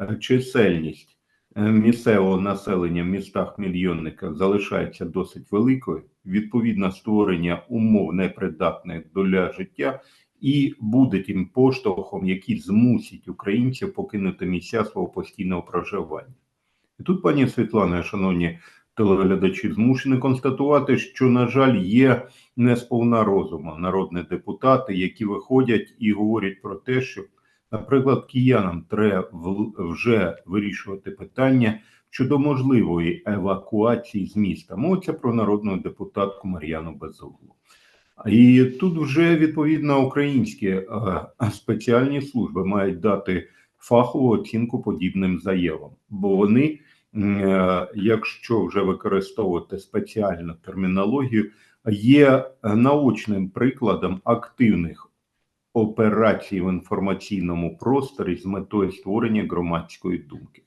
е, чисельність е, місцевого населення в містах-мільйонниках залишається досить великою, відповідно створення умов непридатних для життя і буде тим поштовхом, який змусить українців покинути місця свого постійного проживання. І тут, пані Світлана, шановні телеглядачі, змушені констатувати, що, на жаль, є не сповна розуму народні депутати, які виходять і говорять про те, що, наприклад, киянам треба вже вирішувати питання щодо можливої евакуації з міста. Мовиться про народну депутатку Мар'яну Безуглу. І тут вже відповідно українські е, спеціальні служби мають дати фахову оцінку подібним заявам, бо вони, е, якщо вже використовувати спеціальну термінологію, є наочним прикладом активних операцій в інформаційному просторі з метою створення громадської думки.